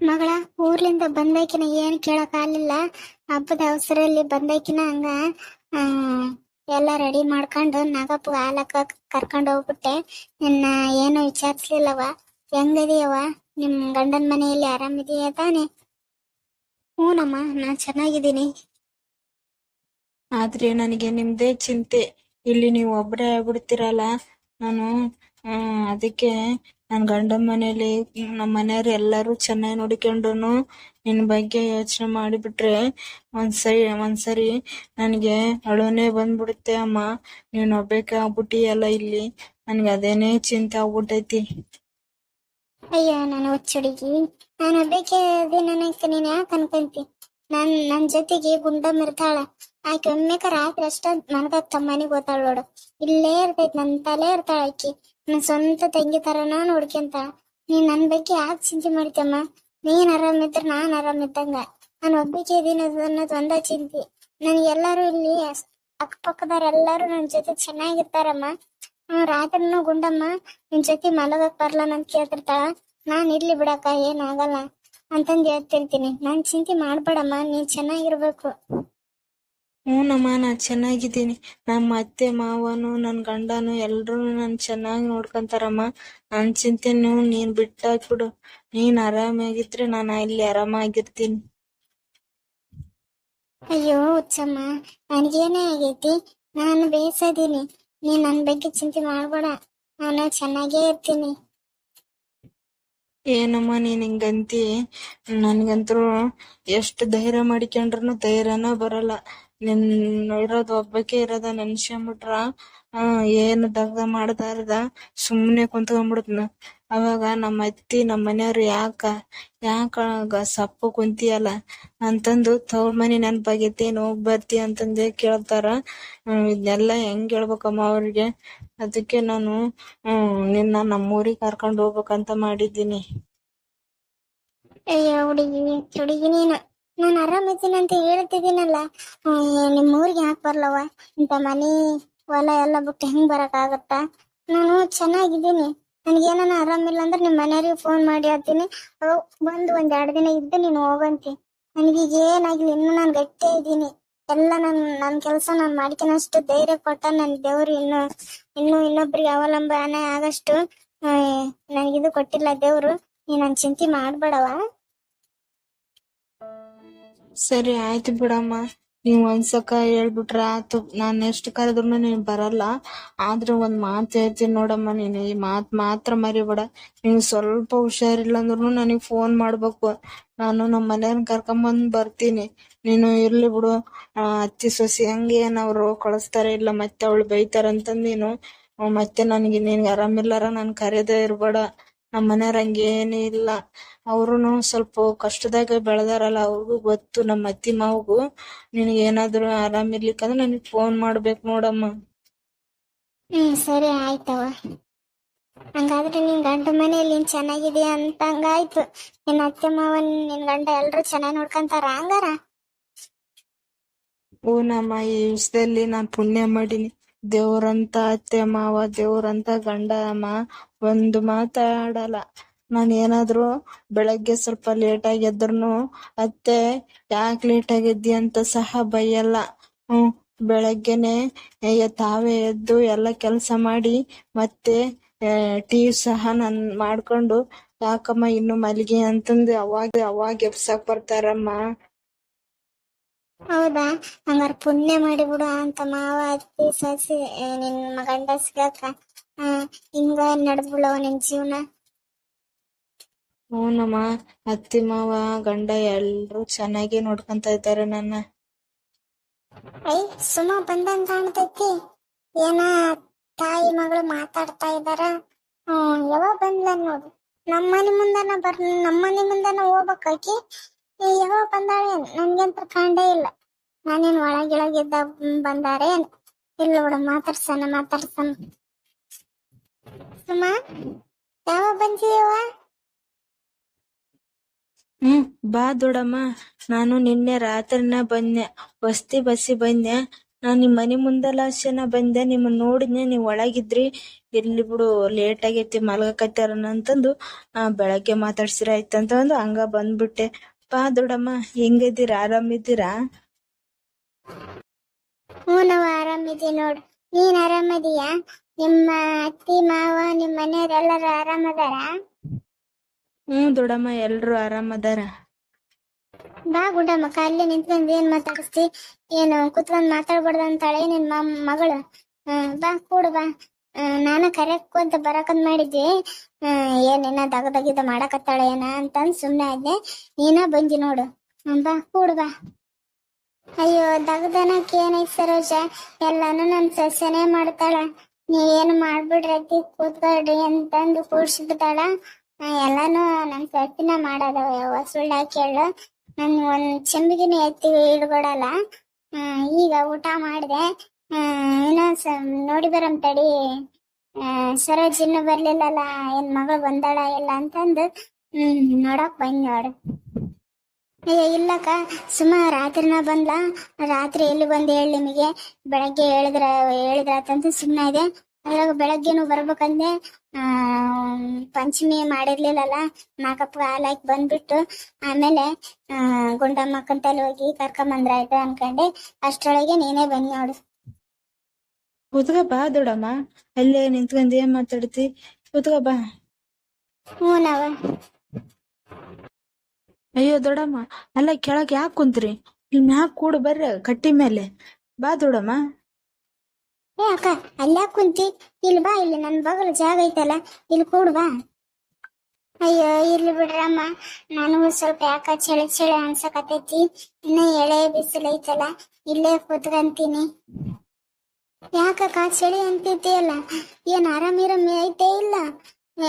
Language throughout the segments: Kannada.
ಮಗಳ, ಊರ್ಲಿಂದ ಬಂದಾಕಿನ ಏನ್ ಕೇಳಕ್ ಆಗ್ಲಿಲ್ಲ. ಹಬ್ಬದ ಅವಸರಲ್ಲಿ ಬಂದಾಕಿನ ಹಂಗ ಎಲ್ಲ ರೆಡಿ ಮಾಡ್ಕೊಂಡು ನಾಗಪ್ಪ ಹಾಲಕ್ಕ ಕರ್ಕೊಂಡು ಹೋಗ್ಬಿಟ್ಟೆ. ನಿನ್ನ ಏನು ವಿಚಾರಿಸ್ಲಿಲ್ಲವ. ಹೆಂಗದಿಯವ ನಿಮ್ ಗಂಡನ ಮನೆಯಲ್ಲಿ ಆರಾಮಿದೀಯ ತಾನೆ? ಹ್ಞೂನಮ್ಮ ನಾನ್ ಚೆನ್ನಾಗಿದ್ದೀನಿ. ಆದ್ರೆ ನನಗೆ ನಿಮ್ದೇ ಚಿಂತೆ. ಇಲ್ಲಿ ನೀವು ಒಬ್ಬರೇ ಆಗ್ಬಿಡ್ತೀರಲ್ಲ? ನಾನು ಅದಕ್ಕೆ ನನ್ನ ಗಂಡನ ಮನೇಲಿ ನಮ್ಮ ಮನೆಯವ್ರು ಎಲ್ಲರೂ ಚೆನ್ನಾಗಿ ನೋಡಿಕೊಂಡ್ರು ನಿನ್ನ ಬಗ್ಗೆ ಯೋಚನೆ ಮಾಡಿಬಿಟ್ರೆ ಒಂದ್ಸರಿ ಒಂದ್ಸರಿ ನನಗೆ ಅಳುನೇ ಬಂದ್ಬಿಡುತ್ತೆ ಅಮ್ಮ. ನೀನು ಒಬ್ಬೇಕೆ ಆಗ್ಬಿಟ್ಟಿಯಲ್ಲ ಇಲ್ಲಿ? ನನ್ಗೆ ಅದೇನೇ ಚಿಂತೆ ಆಗ್ಬಿಟ್ಟೈತಿ. ಅಯ್ಯೋ, ನಾನು ಹುಚ್ಚುಡುಗಿ. ನಾನು ಒಬ್ಬಾಕೆ ದಿನಕ್ಕೆ ನೀನ್ ಯಾಕೆ ಅನ್ಕೊಂತಿ? ನನ್ ನನ್ ಜೊತೆಗೆ ಗುಂಡಮ್ಮ ಇರ್ತಾಳ ಆಕೆ ಒಮ್ಮೆಕ ರಾತ್ರಿ ಅಷ್ಟ ಮನಗಾಗ್ತ ತಮ್ಮನಿಗೆ ಗೊತ್ತಾಳ ನೋಡು. ಇಲ್ಲೇ ಇರ್ತೈತಿ, ನನ್ ತಲೆ ಇರ್ತಾಳ ಆಕಿ. ನನ್ ಸ್ವಂತ ತಂಗಿ ತರನ ನೋಡ್ಕೊಂತ. ನೀನ್ ನನ್ ಬಗ್ಗೆ ಯಾಕೆ ಚಿಂತೆ ಮಾಡ್ತಮ್ಮ ನೀನ್ ಆರಾಮಿದ್ರ ನಾನ್ ಆರಾಮಿದ್ದಂಗ ನಾನು ಒಬ್ಬಕ್ಕೆ ಇದೀನಿ ಅನ್ನೋದು ಒಂದ ಚಿಂತೆ. ಎಲ್ಲಾರು ಇಲ್ಲಿ ಅಸ್- ನನ್ನ ನನ್ ಜೊತೆ ಚೆನ್ನಾಗಿರ್ತಾರಮ್ಮ. ಹ್ಮ್, ರಾತ್ರಿನೂ ಗುಂಡಮ್ಮ, ನಿನ್ ಜೊತೆ ಮಲಗಕ್ ಬರ್ಲನ್ ಅಂತ ಕೇಳ್ತಿರ್ತಾಳ. ನಾನ್ ಇರ್ಲಿ ಬಿಡಕ್ಕ ಏನಾಗಲ್ಲ ಅಂತಂದ್ ಹೇಳ್ತಿರ್ತೀನಿ. ನಾನ್ ಚಿಂತೆ ಮಾಡ್ಬೇಡಮ್ಮ, ನೀನ್ ಚೆನ್ನಾಗಿರ್ಬೇಕು. ಹ್ಞೂನಮ್ಮ ನಾನು ಚೆನ್ನಾಗಿದ್ದೀನಿ. ನಮ್ಮ ಅತ್ತೆ ಮಾವನು ನನ್ನ ಗಂಡನು ಎಲ್ರೂ ನಾನು ಚೆನ್ನಾಗಿ ನೋಡ್ಕೊಂತಾರಮ್ಮ. ನನ್ನ ಚಿಂತೆನು ನೀನ್ ಬಿಟ್ಟಾಕ್ಬಿಡು. ನೀನ್ ಆರಾಮಾಗಿದ್ರೆ ನಾನು ಇಲ್ಲಿ ಆರಾಮಾಗಿರ್ತೀನಿ. ಅಯ್ಯೋ ಹುಚ್ಚಮ್ಮ ನನ್ಗೇನೇ ಆಗೈತಿ? ನಾನು ಬೇಸದೀನಿ. ನೀನ್ ನನ್ ಬಗ್ಗೆ ಚಿಂತೆ ಮಾಡ್ಬೇಡ. ನಾನು ಚೆನ್ನಾಗೇ ಇರ್ತೀನಿ. ಏನಮ್ಮ ನೀನ್ ಹಿಂಗಂತಿ? ನನ್ಗಂತೂ ಎಷ್ಟು ಧೈರ್ಯ ಮಾಡಿಕೊಂಡ್ರು ಧೈರ್ಯನ ಬರಲ್ಲ. ನಿನ್ ಇರೋದ್ ಒಬ್ಬಾಕೆ ಇರೋದ ನೆನ್ಸ್ಕೊಂಬಿಟ್ರ, ಆ, ಏನು ದಗ್ದ ಮಾಡ್ತಾರದ ಸುಮ್ನೆ ಕುಂತ್ಕೊಂಡ್ಬಿಡ್ತನ ಅವಾಗ ನಮ್ಮ ಅತ್ತಿ ನಮ್ಮ ಮನೆಯವ್ರು ಯಾಕ ಯಾಕ ಸಪ್ಪ ಕುಂತಿಯಲ್ಲ, ಅಂತಂದು ತವ್ರ ಮನೆ ನೆನ್ಪಾಗೈತೇನ್ ಹೋಗ್ ಬರ್ತಿ ಅಂತಂದೇ ಕೇಳ್ತಾರ. ಇದನ್ನೆಲ್ಲ ಹೆಂಗ್ ಹೇಳ್ಬೇಕಮ್ಮ ಅವ್ರಿಗೆ? ಅದಕ್ಕೆ ನಾನು, ಹ್ಮ್, ನಿನ್ನ ನಮ್ಮೂರಿಗ್ ಕರ್ಕೊಂಡ್ ಹೋಗ್ಬೇಕಂತ ಮಾಡಿದ್ದೀನಿ. ಹುಡುಗಿ ಹುಡುಗಿ ನೀನು. ನಾನು ಆರಾಮಿದ್ದೀನಿ ಅಂತ ಹೇಳ್ತಿದ್ದೀನಲ್ಲ. ನಿಮ್ಮ ಊರಿಗೆ ಯಾಕೆ ಬರ್ಲವ ಇಂಥ ಮನಿ, ಹೊಲ ಎಲ್ಲ ಬಿಟ್ಟು ಹೆಂಗ್ ಬರಕ್ ಆಗತ್ತ? ನಾನು ಚೆನ್ನಾಗಿದ್ದೀನಿ. ನನಗೇನ ಆರಾಮಿಲ್ಲ ಅಂದ್ರೆ ನಿಮ್ಮ ಮನೆಯವ್ರಿಗೆ ಫೋನ್ ಮಾಡಿ ಹೇಳ್ತೀನಿ. ಬಂದು ಒಂದ್ ಎರಡು ದಿನ ಇದ್ದು ನೀನು ಹೋಗಂತಿ. ನನಗೀಗ ಏನಾಗಿಲ್ಲ, ಇನ್ನು ನಾನು ಗಟ್ಟಿ ಇದ್ದೀನಿ. ಎಲ್ಲ ನನ್ ನನ್ನ ಕೆಲಸ ನಾನು ಮಾಡ್ಕೊಳಷ್ಟು ಧೈರ್ಯ ಕೊಟ್ಟ ನನ್ ದೇವ್ರು ಇನ್ನು ಇನ್ನು ಇನ್ನೊಬ್ರಿಗೆ ಅವಲಂಬನೆ ಆಗಷ್ಟು ನನಗಿದು ಕೊಟ್ಟಿಲ್ಲ ದೇವ್ರು. ನನ್ ಚಿಂತೆ ಮಾಡ್ಬೇಡವ ಸರಿ, ಆಯ್ತು ಬಿಡಮ್ಮ. ನೀವ್ ಒಂದ್ಸಕ ಹೇಳ್ಬಿಟ್ರ ಆತು. ನಾನ್ ಎಷ್ಟ್ ಕರೆದ್ರು ನೀನ್ ಬರಲ್ಲ. ಆದ್ರೆ ಒಂದ್ ಮಾತ್ ಹೇಳ್ತೀನಿ ನೋಡಮ್ಮ ನೀನ್. ಈ ಮಾತ್ ಮಾತ್ರ ಮರಿಬೇಡ. ನೀವ್ ಸ್ವಲ್ಪ ಹುಷಾರಿಲ್ಲ ಅಂದ್ರೂ ನನಗ್ ಫೋನ್ ಮಾಡ್ಬೇಕು. ನಾನು ನಮ್ಮ ಮನೆಯವ್ರನ್ ಕರ್ಕೊಂಬಂದ್ ಬರ್ತೀನಿ. ನೀನು ಇರ್ಲಿ ಬಿಡು. ಅತ್ತಿ, ಸೊಸಿ ಹಂಗೆ ಏನವ್ರು ಕಳಿಸ್ತಾರೆ ಇಲ್ಲ ಮತ್ತೆ ಅವಳು ಬೈತಾರಂತ ನೀನು. ಮತ್ತೆ ನನ್ಗೆ ನಿನ್ಗೆ ಆರಾಮಿಲ್ಲಾರ? ನಾನ್ ಕರೆಯದೇ ಇರ್ಬೇಡ. ನಮ್ಮ ಮನೆಯವ್ರ ಹಂಗೇನು ಇಲ್ಲ. ಅವ್ರುನು ಸ್ವಲ್ಪ ಕಷ್ಟದಾಗ ಬೆಳೆದಾರಲ್ಲ ಅವ್ರಿಗೂ ಗೊತ್ತು ನಮ್ಮ ಅತ್ತಿ ಮಾವಗೂ. ನಿನಗೆ ಏನಾದ್ರು ಆರಾಮಿರ್ಲಿಕ್ಕಂದ್ರೆ ನನಗೆ ಫೋನ್ ಮಾಡ್ಬೇಕು ನೋಡಮ್ಮ. ಹ್ಮ್ ಸರಿ ಆಯ್ತವ ಹಂಗಾದ್ರೆ ನಿನ್ ಗಂಡ ಮನೆಯಲ್ಲಿ ನೀನ್ ಚೆನ್ನಾಗಿದೆಯಾ ಅಂತ ಹಂಗಾಯ್ತು ನಿನ್ ಅತ್ತೆ ಮಾವ ನಿನ್ ಗಂಡ ಎಲ್ರು ಚೆನ್ನಾಗಿ ನೋಡ್ಕೊಂತಾರ ಹಂಗಾರ? ನಮ್ಮ ಈ ವಿಷಯದಲ್ಲಿ ನಾನ್ ಪುಣ್ಯ ಮಾಡೀನಿ. ದೇವ್ರಂತ ಅತ್ತೆ ಮಾವ ದೇವ್ರಂತ ಗಂಡ ಅಮ್ಮ ಒಂದು ಮಾತಾಡಲ್ಲ. ನಾನ್ ಏನಾದ್ರು ಬೆಳಗ್ಗೆ ಸ್ವಲ್ಪ ಲೇಟ್ ಆಗಿ ಎದ್ರುನು ಅತ್ತೆ ಯಾಕ್ ಲೇಟ್ ಆಗಿದ್ದಿ ಅಂತ ಸಹ ಬೈಯಲ್ಲ. ಹ್ಮ್, ಬೆಳಗ್ಗೆನೆ ತಾವೇ ಎದ್ದು ಎಲ್ಲ ಕೆಲಸ ಮಾಡಿ ಮತ್ತೆ ಟೀ ಸಹ ನಾನ್ ಮಾಡ್ಕೊಂಡು, ಯಾಕಮ್ಮ ಇನ್ನು ಮಲಗಿ ಅಂತಂದು ಅವಾಗ ಅವಾಗ ಎಬ್ಸಕ್ ಬರ್ತಾರಮ್ಮ. ಹೌದಾ? ಹಂಗಾರ ಪುಣ್ಯ ಮಾಡಿಬಿಡ ಅಂತ ಮಾವ, ಅತ್ತಿ, ಸಸಿ, ನಿನ್ ಗಂಡ ಆ, ಹಿಂಗ ನಡೆದ್ಬಿಡವ ನಿನ್ ಜೀವನ. ಹ್ಞೂನಮ್ಮ ಅತ್ತಿ ಮಾವ ಗಂಡ ಎಲ್ರು ಚೆನ್ನಾಗಿ ನೋಡ್ಕೊಂತ ಇದ್ದಾರೆ ನನ್ನ. ಐ ಸುಮ ಬಂದಂಗ ಕಾಣ್ತೈತಿ. ಏನ ತಾಯಿ ಮಗಳು ಮಾತಾಡ್ತಾ ಇದಾರ ಹ್ಮ್ ಯಾವಾಗ ಬಂದ್ಲ ನೋಡು. ನಮ್ಮ ಮನೆ ಮುಂದನ ಬರ್ ನಮ್ಮ ಮನೆ ಮುಂದನ ಹೋಗ್ಬೇಕಾಕಿ ಯಾವಾಗ ಬಂದಾಳೆ ನನ್ಗಂತ ಕಾಂಡೇ ಇಲ್ಲ. ನಾನೇನ್ ಒಳಗಿಳಗಿದ್ದ ಬಂದಾರೆ ಇಲ್ಲ ನೋಡ ಮಾತಾಡ್ಸಣ ಮಾತಾಡ್ಸಣ. ಸುಮ ಯಾವ ಬಂದಿಯವ ಹ್ಮ್ ಬಾ ದೊಡಮ್ಮ. ನಾನು ನಿನ್ನೆ ರಾತ್ರಿನ ಬಂದೆ. ವಸ್ತಿ ಬಸ್ಸಿ ಬಂದೆ. ನಾನು ನಿಮ್ ಮನಿ ಮುಂದಲಾಶನ ಬಂದೆ. ನಿಮ್ಮನ್ನ ನೋಡಿದ್ನೆ ನೀವ್ ಒಳಗಿದ್ರಿ. ಇರ್ಲಿ ಬಿಡು ಲೇಟ್ ಆಗೈತಿ ಮಲಗಕತ್ತಾರ ಅಂತಂದು ಆ ಬೆಳಗ್ಗೆ ಮಾತಾಡ್ಸಿರ ಆಯ್ತಂತ ಅಂದು ಹಂಗ ಬಂದ್ಬಿಟ್ಟೆ. ಬಾ ದೊಡಮ್ಮ ಹೆಂಗಿದ್ದೀರಾ? ಆರಾಮಿದ್ದೀರಾ? ಹ್ಞೂ ನಾವು ಆರಾಮಿದ್ದೀವಿ ನೋಡು. ನೀನ್ ಆರಾಮದೀಯಾ ನಿಮ್ಮ ಅತ್ತಿ ಮಾವ ನಿಮ್ಮ ಮನೆಯವರೆಲ್ಲರೂ ಆರಾಮದಾರ ಹ್ಮ್ ದೊಡಮ್ಮ ಎಲ್ರು ಆರಾಮದಾರ ಬಾ ಗುಡ್ಡಮ್ಮ ಕಾಲೇ ನಿಂತ್ಕೊಂಡ್ ಏನ್ ಮಾತಾಡಿಸ್ತಿ ಏನು ಕುತ್ಕೊಂಡ್ ಮಾತಾಡ್ಬಾರ್ದು ಅಂತಾಳೆ ನಿನ್ ಮ- ಮಗಳು. ಹ್ಮ್ ಬಾ ಕೂಡು ಬಾ. ಹ್ಮ್, ನಾನು ಕರೆಕ್ಕು ಅಂತ ಬರಕಂದ್ ಮಾಡಿದ್ವಿ. ಹ್ಮ್ ಏನೇನ ದಗ ದಗಿದ ಮಾಡಕತ್ತಾಳೆ ಏನ ಅಂತಂದ್ ಸುಮ್ನೆ ಆದ್ನೆ. ನೀನ ಬಂದಿ ನೋಡು. ಹ್ಮ್, ಬಾ ಕೂಡು ಬಾ. ಅಯ್ಯೋ ದಗದನಕ್ಕೆ ಏನೈತ್ ಸರೋಜ? ಎಲ್ಲಾನು ನನ್ ಸಸ್ಯನೇ ಮಾಡ್ತಾಳ. ನೀವೇನು ಮಾಡ್ಬಿಡ್ರಿ ಕೂತ್ಕೊಳ್ರಿ ಅಂತಂದು ಕೂಡ್ಸಿಬಿಡ್ತಾಳ ಎಲ್ಲಾನು ನನ್ ಸಸ್ಯನ ಮಾಡದವ ಯಾವ ಕೇಳು. ನನ್ ಒಂದ್ ಚಂಬಿಗಿನ ಎತ್ತಿ ಇಡ್ಕೊಡಲ್ಲ ಈಗ ಊಟ ಮಾಡಿದೆ. ಏನೋ ಸ, ನೋಡಿ ಬರಂ ತಡಿ. ಸರೋಜ್ ಇನ್ನು ಬರ್ಲಿಲ್ಲಲ್ಲ, ಏನ್ ಮಗಳು ಬಂದಾಳ ಇಲ್ಲ ಅಂತಂದು. ಹ್ಮ್, ನೋಡಕ್ ಬಂದ್ ನೋಡು. ಅಯ್ಯ ಇಲ್ಲಕ್ಕ ಸುಮ್ಮ ರಾತ್ರಿನ ಬಂದ್ಲ. ರಾತ್ರಿ ಎಲ್ಲಿ ಬಂದು ಹೇಳಿ ನಿಮಗೆ? ಬೆಳಗ್ಗೆ ಹೇಳಿದ್ರ ಹೇಳಿದ್ರಾತಂತ ಸುಮ್ಮನೆ ಇದೆ ಅದ್ರಾಗ ಬೆಳಗ್ಗೆನು ಬರ್ಬೇಕಂದೆ. ಆ ಪಂಚಮಿ ಮಾಡಿರ್ಲಿಲ್ಲಲ್ಲ ನಾಕಪ್ಪ ಹಾಲಾಕಿ ಬಂದ್ಬಿಟ್ಟು ಆಮೇಲೆ ಆ ಗುಂಡಮ್ಮಕ್ಕಂತಲ್ಲಿ ಹೋಗಿ ಕರ್ಕೊಂಬಂದ್ರಾಯ್ತು ಅನ್ಕೊಂಡೆ. ಅಷ್ಟ್ರೊಳಗೆ ನೀನೇ ಬಂದ್ ನೋಡು. ಕೂತ್ಕ ಬಾ ದೊಡಮ್ಮ ಅಲ್ಲೇ ನಿಂತ್ಕೊಂಡ್ ಏನ್ ಮಾತಾಡ್ತಿ? ಕೂತ್ಕ ಬಾ. ಹ್ಞೂ ನಾವ. ಅಯ್ಯೋ ದೊಡಮ್ಮ ಅಲ್ಲ ಕೆಳಗ್ ಯಾಕ್ ಕುಂತ್ರಿ? ಇಲ್ಲಿ ಮ್ಯಾಕ್ ಕೂಡು ಬರ್ರಿ ಕಟ್ಟಿ ಮೇಲೆ. ಬಾ ದೊಡಮ್ಮ ಏ ಅಕ್ಕ, ಅಲ್ಲಾ ಕುಂತಿ ಇಲ್ಲಿ ಬಾ ಇಲ್ಲಿ ನನ್ನ ಬಗಲ ಜಾಗ ಐತಲ್ಲ ಇಲ್ಲಿ ಕೂಡು ಬಾ. ಅಯ್ಯೋ ಇಲ್ಲಿ ಬಿಡ್ರಮ್ಮ ನನಗೂ ಸ್ವಲ್ಪ ಯಾಕ ಚಳಿ ಚಳಿ ಅನ್ಸಕತೈತಿ ಇನ್ನ ಎಳೆ ಬಿಸಿಲು ಐತಲ್ಲ, ಇಲ್ಲೇ ಕೂತ್ಕಂತೀನಿ. ಯಾಕಕ್ಕ, ಚಳಿ ಅಂತೈತಿಯಲ್ಲ ಏನ್ ಆರಾಮಿರಮ್ ಐತೆ ಇಲ್ಲ?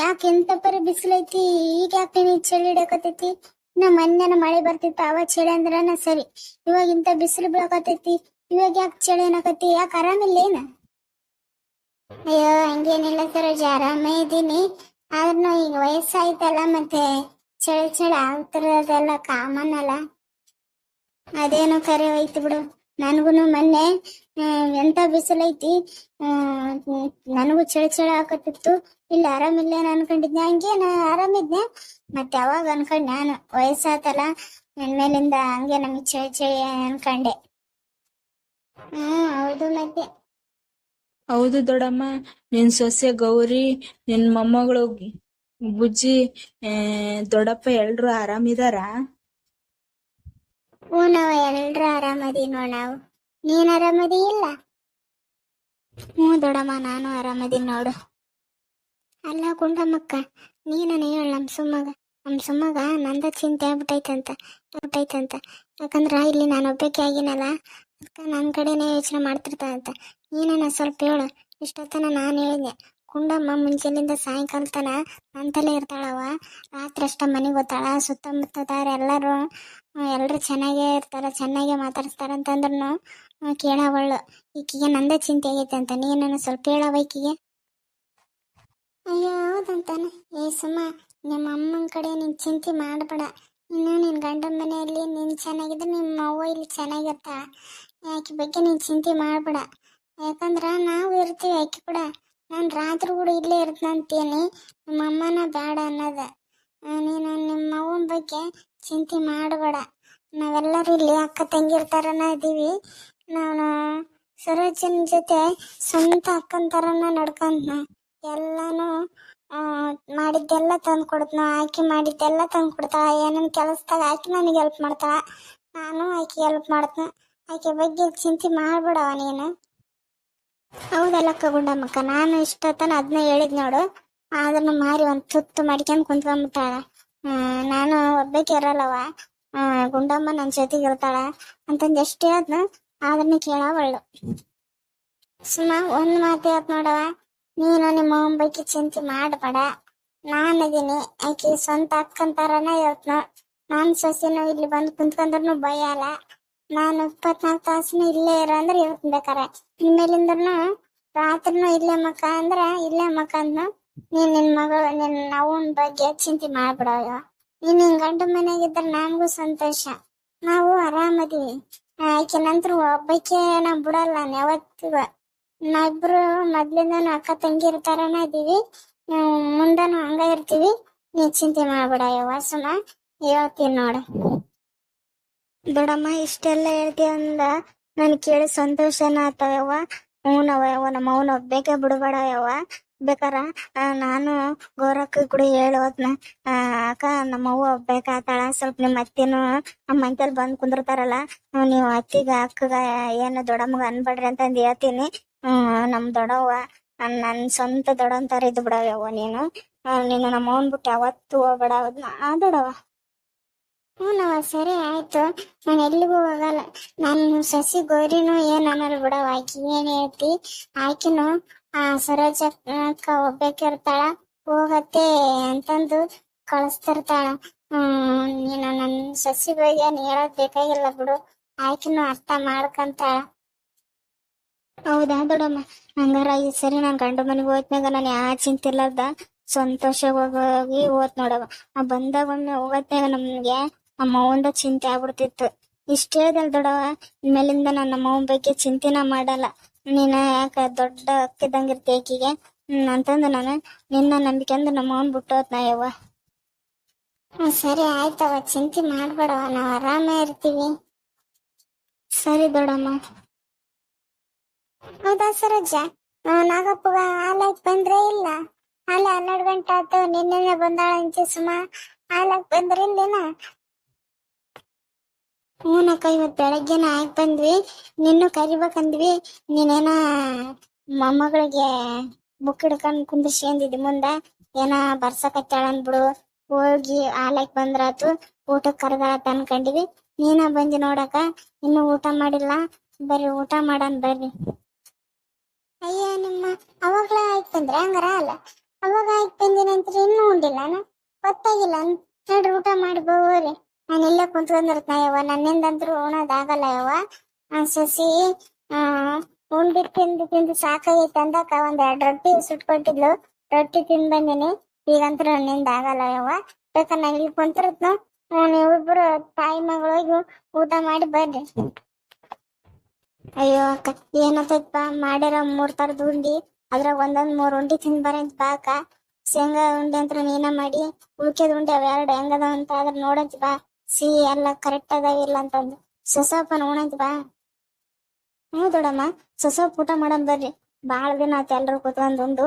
ಯಾಕೆ ಎಂತ ಪರಿ ಬಿಸಿಲೈತಿ ಈಗ ಯಾಕೆ ಚಳಿ ಹಿಡಕತೈತಿ ಇನ್ನ ಮೊನ್ನೆನ ಮಳೆ ಬರ್ತಿತ್ತು ಅವ ಚಳಿ ಅಂದ್ರನ ಸರಿ. ಇವಾಗ ಇಂತ ಬಿಸಿಲು ಬೀಳಕತ್ತೈತಿ, ಇವಾಗ ಯಾಕೆ ಚಳಿ ಅನ್ನಕತ್ತಿ? ಯಾಕೆ ಆರಾಮಿಲ್ಲ ಏನ? ಅಯ್ಯೋ, ಹಂಗೇನಿಲ್ಲ ಸರೋಜ ಆರಾಮೇ ಇದ್ದೀನಿ. ಆದ್ರೂ ಈಗ ವಯಸ್ಸಾಯ್ತಲ್ಲ ಮತ್ತೆ ಚಳಿ ಚಳಿ ಆಗ್ತಿರೋದೆಲ್ಲ ಕಾಮನ್ ಅಲ್ಲ. ಅದೇನೋ ಕರೆ ಹೋಯ್ತು ಬಿಡು. ನನಗೂನು ಮೊನ್ನೆ ಎಂತ ಬಿಸಿಲೈತಿ ನನಗೂ ಚಳಿ ಚಳಿ ಆಕತ್ತಿತ್ತು ಇಲ್ಲಿ ಆರಾಮಿಲ್ಲ ಹಂಗೆ ಹಂಗೇನ ಆರಾಮಿದ್ನೆ ಮತ್ತೆ ಅವಾಗ ಅನ್ಕೊಂಡೆ ನಾನು ವಯಸ್ಸಾತಲ್ಲ ಮೇಲಿಂದ ಹಂಗೆ ನಮಗೆ ಚಳಿ ಚಳಿ ಅನ್ಕೊಂಡೆ. ಹ್ಮ್ ಹೌದು ಮತ್ತೆ. ಹೌದು ದೊಡಮ್ಮ ನಿನ್ ಸೊಸೆ ಗೌರಿ ನಿನ್ ಮೊಮ್ಮಗಳು ಬುಜ್ಜಿ ದೊಡ್ಡಪ್ಪ ಎಲ್ರು ಆರಾಮಿದಾರ ಹ್ಞೂ ನಾವು ಎಲ್ರು ಆರಾಮದಿ ನೋಡ್ ನಾವು. ನೀನ್ ಆರಾಮದಿ ಇಲ್ಲ? ಹ್ಞೂ ದೊಡಮ್ಮ ನಾನು ಆರಾಮದಿ ನೋಡು. ಅಲ್ಲ ಗುಂಡಮ್ಮಕ್ಕ, ನೀನ ಹೇಳ ನಮ್ಮ ಸುಮ್ಮಗ. ನಮ್ಮ ಸುಮ್ಮಗ ನಂದ ಚಿಂತೆ ಆಗ್ಬಿಟ್ಟೈತಂತ ಆಗ್ಬಿಟ್ಟೈತಂತ. ಯಾಕಂದ್ರೆ ಇಲ್ಲಿ ನಾನು ಒಬ್ಬಾಕಿ ಆಗಿನಲ್ಲ ಅದಕ್ಕೆ ನನ್ನ ಕಡೆನೇ ಯೋಚನೆ ಮಾಡ್ತಿರ್ತಾಳಂತ ನೀನನ್ನ ಸ್ವಲ್ಪ ಹೇಳು, ಇಷ್ಟೊತ್ತನ ನಾನು ಹೇಳಿದೆ ಕುಂಡಮ್ಮ ಮುಂಜಾನಿಂದ ಸಾಯಂಕಾಲ ತನ ನಂತಲೇ ಇರ್ತಾಳವ ರಾತ್ರಿ ಅಷ್ಟ ಮನೆಗೆ ಹೋಗ್ತಾಳ ಸುತ್ತಮುತ್ತದಾರ ಎಲ್ಲರೂ ಎಲ್ಲರೂ ಚೆನ್ನಾಗೇ ಇರ್ತಾರ, ಚೆನ್ನಾಗೇ ಮಾತಾಡಿಸ್ತಾರೆ ಅಂತಂದ್ರೂ ಕೇಳವಳು. ಈಕಿಗೆ ನಂದೇ ಚಿಂತೆ ಆಗೈತೆ ಅಂತ ನೀನು ಸ್ವಲ್ಪ ಹೇಳವ ಈಕಿಗೆ. ಅಯ್ಯೋ, ಹೌದಂತಾನೆ. ಏ ಸುಮ್ಮ, ನಿಮ್ಮ ಅಮ್ಮನ ಕಡೆ ನೀನು ಚಿಂತೆ ಮಾಡಬೇಡ. ಇನ್ನು ನಿನ್ನ ಗಂಡನ ಮನೆಯಲ್ಲಿ ನೀನು ಚೆನ್ನಾಗಿದ್ರೆ ನಿಮ್ಮ ಅವ್ವ ಇಲ್ಲಿ ಚೆನ್ನಾಗಿರ್ತಾಳ ಆಕೆ ಬಗ್ಗೆ ನೀನು ಚಿಂತೆ ಮಾಡಬೇಡ. ಯಾಕಂದ್ರೆ ನಾವು ಇರ್ತೀವಿ ಆಕೆ ಕೂಡ. ನಾನು ರಾತ್ರಿ ಕೂಡ ಇಲ್ಲೇ ಇರ್ತಂತೀನಿ ನಿಮ್ಮ ಅಮ್ಮನ ಬೇಡ ಅನ್ನೋದ. ನೀನು ನಿಮ್ಮ ಅವ್ವನ ಬಗ್ಗೆ ಚಿಂತೆ ಮಾಡಬೇಡ. ನಾವೆಲ್ಲರೂ ಇಲ್ಲಿ ಅಕ್ಕ ತಂಗಿರ್ತಾರನ ಇದ್ದೀವಿ ನಾನು ಸರೋಜನ ಜೊತೆ ಸ್ವಂತ ಅಕ್ಕನ ಥರನ ನಡ್ಕೊಂತ ಎಲ್ಲಾನು ಮಾಡಿದ್ದೆಲ್ಲ ತಂದು ಆಕೆ ಆಕಿ ಮಾಡಿದ್ದೆಲ್ಲ ತಂದು ಕೊಡ್ತಾಳ ಏನನ್ನ ಕೆಲಸದಾಗ ಆಕಿ ನನಗೆ ಹೆಲ್ಪ್ ಮಾಡ್ತಾಳ, ನಾನು ಆಕಿ ಹೆಲ್ಪ್ ಮಾಡ್ತೀನಿ. ಆಕೆ ಬಗ್ಗೆ ಚಿಂತೆ ಮಾಡ್ಬಿಡವ ನೀನು. ಹೌದಲ್ಲ ಗುಂಡಮ್ಮಕ್ಕ ನಾನು ಇಷ್ಟೊತ್ತನ ಅದನ್ನ ಹೇಳಿದ್ ನೋಡು, ಅದನ್ನ ಮಾರಿ ಒಂದು ತುತ್ತು ಮಾಡ್ಕೊಂಡು ಕುಂತ್ಕೊಂಡ್ಬಿಟ್ಟಾಳ ನಾನು ಒಬ್ಬಕ್ಕೆ ಇರಲ್ಲವ ಗುಂಡಮ್ಮ ನನ್ನ ಜೊತೆಗೆ ಇರ್ತಾಳ ಅಂತಂದು ಎಷ್ಟು ಹೇಳ್ದ್ನ ಅದನ್ನ ಕೇಳವಳ್ಳು ಸುಮ್ಮ ಒಂದು ಮಾತು ಹೇಳ್ತ ನೋಡವ ನೀನು ನಿಮ್ಮ ಅವನ ಬಗ್ಗೆ ಚಿಂತೆ ಮಾಡಬೇಡ. ನಾನದೀನಿ ಆಕೆ ಸ್ವಂತ ಅಕ್ಕಂತಾರನ ಇವತ್ತು ನಾನ್ ಸೊಸೆನು ಇಲ್ಲಿ ಬಂದು ಕುಂತ್ಕೊಂಡ್ರು ಭಯ ಅಲ್ಲ. ನಾನು ಇಪ್ಪತ್ನಾಲ್ಕು ತಾಸು ಇಲ್ಲೇ ಇರೋ ಅಂದ್ರೆ ಇವತ್ತು ಬೇಕಾರೆ. ಇನ್ಮೇಲಿಂದನು ರಾತ್ರಿನೂ ಇಲ್ಲೇ ಮಕ್ಕ ಅಂದ್ರೆ ಇಲ್ಲೇ ಮಕ್ಕ ಅಂದ್ನು. ನೀನ್ ನಿನ್ ಮಗಳು, ನಿನ್ ಅವನ ಬಗ್ಗೆ ಚಿಂತೆ ಮಾಡ್ಬಿಡವ ನೀನ್ ನಿನ್ ಗಂಡ ಮನೆಯಾಗಿದ್ರೆ ನಮಗೂ ಸಂತೋಷ. ನಾವು ಆರಾಮದೀವಿ. ಆಕೆ ನಂತರ ಒಬ್ಬಕ್ಕೆ ನಾ ಬಿಡಲ್ಲ ಯಾವತ್ತಿಗ. ನಾವಿಬ್ರು ಮೊದ್ಲಿಂದಾನು ಅಕ್ಕ ತಂಗಿ ಇರ್ತಾರನ ಇದೀವಿ. ಮುಂದನು ಹಂಗ ಇರ್ತೀವಿ. ನೀ ಚಿಂತೆ ಮಾಡ್ಬೇಡ ಯವ್ವ ಹೇಳ್ತೀನಿ ನೋಡ. ದೊಡ್ಡಮ್ಮ ಇಷ್ಟೆಲ್ಲ ಹೇಳ್ತಿ ಅಂದ ನನ್ ಕೇಳಿ ಸಂತೋಷನ ಆತವ ಹ್ಞೂನವ ಯವ್ವ, ನಮ್ಮ ಅವನ ಒಬ್ಬೇಕೆ ಬಿಡಬೇಡ ಯವ್ವ. ಬೇಕಾರ ನಾನು ಗೋರಕ್ಕ ಕೂಡ ಹೇಳೋದ್ನ ಅಕ್ಕ, ನಮ್ಮ ಅವ್ವ ಒಬ್ಬೇಕಾತಾಳ ಸ್ವಲ್ಪ ನಿಮ್ಮ ಅತ್ತಿನೂ ನಮ್ಮ ಮಂತಲ್ಲಿ ಬಂದ್ ಕುಂದಿರ್ತಾರಲ್ಲ ನೀವು ಅತ್ತಿಗ ಅಕ್ಕಗ, ಏನು ದೊಡ್ಡಮ್ಮಗ ಅನ್ಬೇಡ್ರಿ ಅಂತಂದ್ ಹೇಳ್ತೀನಿ. ನಮ್ ದೊಡವ್ವ, ನನ್ ನನ್ ಸ್ವಂತ ದೊಡ್ಡಂತಾರ ಇದ್ದು ಬಿಡವ್ವ ನೀನು. ನೀನು ನಮ್ಮ ಅವನ್ ಬಿಟ್ಟು ಯಾವತ್ತೂ ಹೋಗ್ಬೇಡ. ಆ ದೊಡವ ಹ್ಞೂನವ ಸರಿ ಆಯ್ತು. ನಾನು ಎಲ್ಲಿಗೂ ಹೋಗಲ್ಲ. ನಾನು ಸಸಿ ಗೌರಿನೂ ಏನ್ ಅನ್ನಲ್ ಬಿಡವ ಆಕಿ ಏನ್ ಹೇಳ್ತಿ? ಆಕಿನು, ಆ, ಸರೋಜ ಅಕ್ಕ ಒಬ್ಬಾಕಿರ್ತಾಳ, ಹೋಗತ್ತೆ ಅಂತಂದು ಕಳಿಸ್ತಿರ್ತಾಳ. ಹ್ಮ್, ನೀನು ನನ್ನ ಸಸಿ ಬಗ್ಗೆ ಹೇಳೋದ್ ಬೇಕಾಗಿಲ್ಲ ಬಿಡು. ಆಕಿನೂ ಅರ್ಥ ಮಾಡ್ಕಂತಾಳ. ಹೌದಾ ದೊಡ್ಡಮ್ಮ? ಹಂಗಾರ ಈ ಸರಿ ನಾನ್ ಗಂಡ ಮನೆಗೆ ಹೋದ್ಮ್ಯಾಗ ನಾನು ಯಾ ಚಿಂತಿಲ್ಲದ ಇರ್ಲಾರ್ದ ಸಂತೋಷವಾಗಿ ಓದ್ ನೋಡವ ಆ ಬಂದಾಗ ಒಮ್ಮೆ ಹೋಗತ್ನಾಗ ನಮ್ಗೆ ನಮ್ಮ ಅವ್ವಂದ ಚಿಂತೆ ಆಗ್ಬಿಡ್ತಿತ್ತು. ಇಷ್ಟ ಹೇಳ್ದಲ್ ದೊಡವ ಇನ್ಮೇಲಿಂದ ನಾನು ನಮ್ಮ ಅವ್ವನ್ ಬಗ್ಗೆ ಚಿಂತೆನ ಮಾಡಲ್ಲ. ನೀನ ಯಾಕ ದೊಡ್ಡ ಅಕ್ಕಿದಂಗಿರ್ತಿ ಆಕಿಗೆ? ಹ್ಮ್ ಅಂತಂದು ನಾನು ನಿನ್ನ ನಂಬಿಕೆಂದು ನಮ್ಮ ಅವ್ವನ್ ಬಿಟ್ಟು ಹೋತ್ನ ಯವ್ವ ಸರಿ ಆಯ್ತವ ಚಿಂತೆ ಮಾಡ್ಬೇಡವ ನಾವ್ ಆರಾಮ ಇರ್ತೀವಿ. ಸರಿ ದೊಡಮ್ಮ ಹೌದಾ ಸರೋಜ? ನಾಗಪ್ಪಗ ಹಾಲಾಕ್ ಬಂದ್ರೆ ಇಲ್ಲ. ಹಾಲ ಹನ್ನೆರಡು ಗಂಟೆ ಆತು ನಿನ್ನೆ ಬಂದಾಳ ಅಂಚೆ ಸುಮ. ಹಾಲಾಕ್ ಬಂದ್ರೆ ಇಲ್ಲೇನ? ಹ್ಞೂನಕ್ಕ ಇವತ್ತು ಬೆಳಗ್ಗೆನ ಆಗಿ ಬಂದ್ವಿ. ನಿನ್ನೂ ಕರಿಬೇಕಂದ್ವಿ. ನೀನೇನ ಮೊಮ್ಮಗಳಿಗೆ ಬುಕ್ ಹಿಡ್ಕೊಂಡು ಕುಂದಿರ್ಸಿ ಅಂದಿದ್ದಿ ಮುಂದ. ಏನ ಬರ್ಸಕತ್ತಾಳ ಅಂದ್ಬಿಡು. ಹೋಗಿ ಹಾಲಾಕ್ ಬಂದ್ರಾತು ಊಟಕ್ಕೆ ಕರೆದಾಳತ್ತ ಅನ್ಕೊಂಡಿವಿ. ನೀನ ಬಂದಿ ನೋಡಕ ಇನ್ನು ಊಟ ಮಾಡಿಲ್ಲ. ಬರ್ರಿ ಊಟ ಮಾಡನ್ ಬರ್ರಿ. ಅವಾಗ್ಲೇ ಆಯ್ತು ಬಂದ್ರೆ ಹಂಗಾರ ಅಲ್ಲ. ಅವಾಗ ಆಯ್ತು ಬಂದಿನ ಅಂತ ಇನ್ನೂ ಉಂಡಿಲ್ಲ ಗೊತ್ತಾಗಿಲ್ಲ ನೋಡ್ರಿ ಊಟ ಮಾಡಿ ಬೋರಿ ನಾನು ಇಲ್ಲೇ ಕುಂತ್ಕೊಂಡಿರ್ತನ ಯವ್ವ. ಅಂದ್ರೂ ಉಣೋದಾಗಲ್ಲ ಯವ್ವ. ಸಸಿ ಉಂಡಿ ತಿಂದು ತಿಂದು ಸಾಕಾಗೈತೆ ತಂದಾಕ ಒಂದ್ ಎರಡ್ ರೊಟ್ಟಿ ಸುಟ್ಕೊಟ್ಟಿದ್ಲು. ರೊಟ್ಟಿ ತಿಂದ್ ಬಂದಿನಿ. ಈಗಂತೂ ನನ್ನಿಂದ ಆಗಲ್ಲ ಯವ್ವ. ಬೇಕಾದ್ರೆ ನಾನು ಇಲ್ಲಿ ಕುಂತಿರತ್ನ? ನೀವಿಬ್ರು ತಾಯಿ ಮಗಳಿಗೂ ಊಟ ಮಾಡಿ ಬರ್ರಿ. ಅಯ್ಯೋ ಅಕ್ಕ ಬಾ ಮಾಡ್ಯಾರ ಮೂರ್ ತರದ್ ಉಂಡಿ. ಅದ್ರಾಗ ಒಂದೊಂದ್ ಮೂರ್ ಉಂಡಿ ತಿಂದ್ ಬರಂತ ಬಾ ಅಕ್ಕ. ಶೇಂಗಾ ಉಂಡೆ ಅಂತ ನೀನ ಮಾಡಿ. ಉಳ್ಕೆದ ಉಂಡೆ ಅವ ಎರಡು ಹೆಂಗದ ಅಂತ ಅದ್ರ ನೋಡಂತ ಬಾ. ಸಿಹಿ ಎಲ್ಲ ಕರೆಕ್ಟ್ ಅದಾವ ಇಲ್ಲ ಅಂತಂದು. ಸೊಸಪ್ಪನ ಉಣಂತ ಬಾ. ಹ್ಞೂ ದೊಡಮ್ಮ ಸೊಸಪ್ ಊಟ ಮಾಡಮ್ ಬರ್ರಿ. ಬಾಳ ದಿನ ಆತ ಎಲ್ರು ಕುತ್ಕೊಂಡ್ ಉಂಡು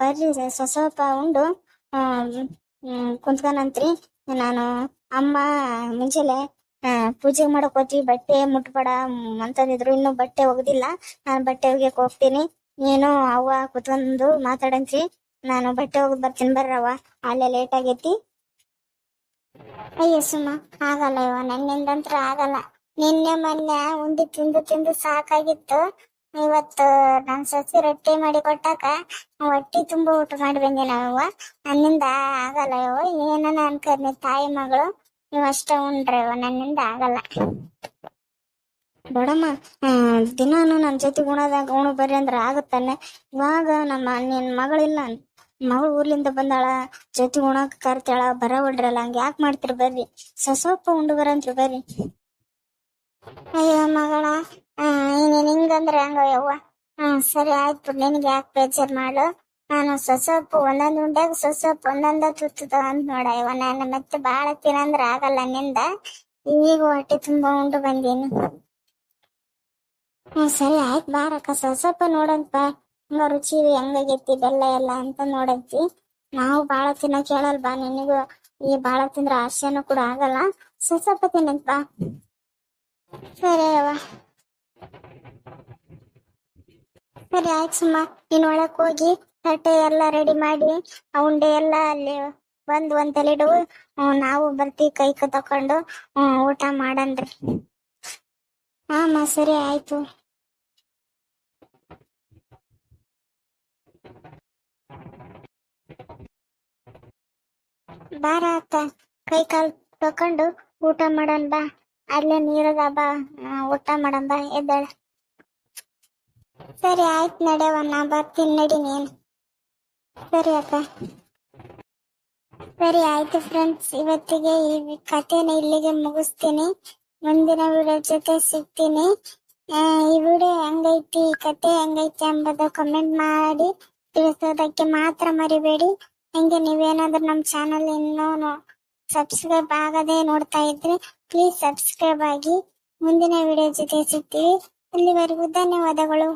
ಬರ್ರಿ ಸೊಸಪ್ಪ ಉಂಡು. ಕುಂತ್ಕೊಂಡಂತ್ರಿ. ನಾನು ಅಮ್ಮ ಆ, ಪೂಜೆ ಮಾಡಕ್ ಹೋಗ್ತೀವಿ ಬಟ್ಟೆ ಮುಟ್ಬೇಡ ಅಂತಂದಿದ್ರು. ಇನ್ನು ಬಟ್ಟೆ ಒಗ್ದಿಲ್ಲ. ನಾನು ಬಟ್ಟೆ ಒಗ್ಯಕ್ ಹೋಗ್ತೀನಿ. ನೀನು, ಅವ್ವ ಕುತ್ಕೊಂಡು ಮಾತಾಡಂತ್ರಿ. ನಾನು ಬಟ್ಟೆ ಹೋಗಿ ಬರ್ತೀನಿ ಬರ್ರವ್ವ. ಅಲ್ಲೇ ಲೇಟ್ ಆಗೈತಿ. ಅಯ್ಯ ಸುಮ್ಮ, ಆಗಲ್ಲ ಇವ ನನ್ನಿಂದಂತ್ರ ಆಗಲ್ಲ. ನಿನ್ನೆ ಮೊನ್ನೆ ಉಂಡಿ ತಿಂದು ತಿಂದು ಸಾಕಾಗಿತ್ತು. ಇವತ್ತು ನನ್ ಸಸಿ ರೊಟ್ಟಿ ಮಾಡಿ ಕೊಟ್ಟಾಕ ಹೊಟ್ಟಿ ತುಂಬಾ ಊಟ ಮಾಡಿ ಬಂದೆ ನಾವವ್ವ ನನ್ನಿಂದ ಆಗಲ್ಲ ಇವ ಏನನ ಅನ್ಕರ್ನಿ ತಾಯಿ ಮಗಳು. ನೀವು ಅಷ್ಟ ನನ್ನಿಂದ ಆಗಲ್ಲ. ಬೇಡಮ್ಮ ದಿನಾನು ನನ್ನ ಜೊತೆ ಉಣದಾಗ ಉಣ ಬರ್ರಿ ಅಂದ್ರೆ ಆಗುತ್ತಾನೆ? ಇವಾಗ ನಮ್ಮ ನಿನ್ ಮಗಳಿಲ್ಲ ಮಗಳು ಊರ್ಲಿಂದ ಬಂದಾಳ ಜೊತೆ ಉಣಕ್ ಕರ್ತಾಳ ಬರವಲ್ರಲ್ಲ ಹಂಗ ಯಾಕೆ ಮಾಡ್ತೀರಿ ಬರ್ರಿ? ಸಸೋಪ ಉಂಡು ಬರಂತ್ರಿ ಬರ್ರಿ. ಅಯ್ಯೋ ಮಗಳ ಆ, ನೀನ್ ಹಿಂಗಂದ್ರೆ ಹಂಗ ಯವ್ವ ಹ್ಮ್ ಸರಿ ಆಯ್ತು ನಿನಗೆ ಯಾಕೆ ಬೇಜಾರ್ ಮಾಡು? ನಾನು ಸೊಸೊಪ್ಪು, ಒಂದೊಂದು ಉಂಡ್ಯಾಗ ಸೊಸೊಪ್ಪು, ಒಂದೊಂದು ತುತ್ತು ತಗೊಂಡ್ ನೋಡ ಇವ. ನಾನು ಮತ್ತೆ ಬಾಳ ತಿನ್ನಂದ್ರ ಆಗಲ್ಲ ನಿಂದ. ಈಗ ಹೊಟ್ಟೆ ತುಂಬಾ ಉಂಡು ಬಂದೀನಿ. ಹ್ಮ್, ಸರಿ ಆಯ್ತು ಬಾರಕ್ಕ ಸೊಸೊಪ್ಪ ನೋಡಂತ ತುಂಬಾ ರುಚಿ ಹೆಂಗಾಗೈತಿ, ಬೆಲ್ಲ ಎಲ್ಲ ಅಂತ ನೋಡಂತಿ ನಾವು ಬಾಳ ತಿನ್ನ ಕೇಳಲ್ ಬಾ ನಿನಗೂ ಈ ಬಾಳ ತಿಂದ್ರ ಆಶೆನೂ ಕೂಡ ಆಗಲ್ಲ. ಸೊಸೊಪ್ಪ ತಿನ್ನಂತ ಬಾ ಸರಿ ಅವ್ವ ಸರಿ ಆಯ್ತು ಸುಮ್ಮ ನೀನ್ ಒಳಕ್ ಹೋಗಿ ತಟ್ಟೆ ಎಲ್ಲ ರೆಡಿ ಮಾಡಿ ಉಂಡೆ ಎಲ್ಲ ಅಲ್ಲಿ ಬಂದ್ ಒಂದ್ ತಲೆಡು ನಾವು ಬರ್ತೀವಿ ಕೈ ಕ ತಕೊಂಡು ಊಟ ಮಾಡನ್ರಿ ಹಾಮ ಸರಿ ಆಯ್ತು. ಬಾರ ಅತ್ತ ಕೈ ಕಾಲ್ ತಕೊಂಡು ಊಟ ಮಾಡನ್ ಬಾ. ಅಲ್ಲೇ ನೀರದ ಬಾ ಊಟ ಮಾಡನ್ ಬಾ, ಎದ್ದಾಳ. ಸರಿ, ಆಯ್ತು ನಡೆಯವ ನಾ ಬರ್ತೀನಿ ನಡಿ ನೀನು. ಸರಿ ಅಕ್ಕ. ಸರಿ, ಆಯ್ತು ಫ್ರೆಂಡ್ಸ್ ಇವತ್ತಿಗೆ ಈ ಕಥೆನ ಇಲ್ಲಿಗೆ ಮುಗಿಸ್ತೀನಿ. ಮುಂದಿನ ವಿಡಿಯೋ ಜೊತೆ ಸಿಗ್ತೀನಿ. ಈ ವಿಡಿಯೋ ಹೆಂಗೈತಿ, ಈ ಕತೆ ಹೆಂಗೈತಿ ಎಂಬುದು ಕಮೆಂಟ್ ಮಾಡಿ ತಿಳಿಸೋದಕ್ಕೆ ಮಾತ್ರ ಮರಿಬೇಡಿ. ಹಂಗೆ ನೀವೇನಾದ್ರೂ ನಮ್ಮ ಚಾನಲ್ ಇನ್ನೂ ಸಬ್ಸ್ಕ್ರೈಬ್ ಆಗದೆ ನೋಡ್ತಾ ಇದ್ರೆ ಪ್ಲೀಸ್ ಸಬ್ಸ್ಕ್ರೈಬ್ ಆಗಿ ಮುಂದಿನ ವಿಡಿಯೋ ಜೊತೆ ಸಿಗ್ತೀವಿ. ಅಲ್ಲಿವರೆಗೂ ಧನ್ಯವಾದಗಳು.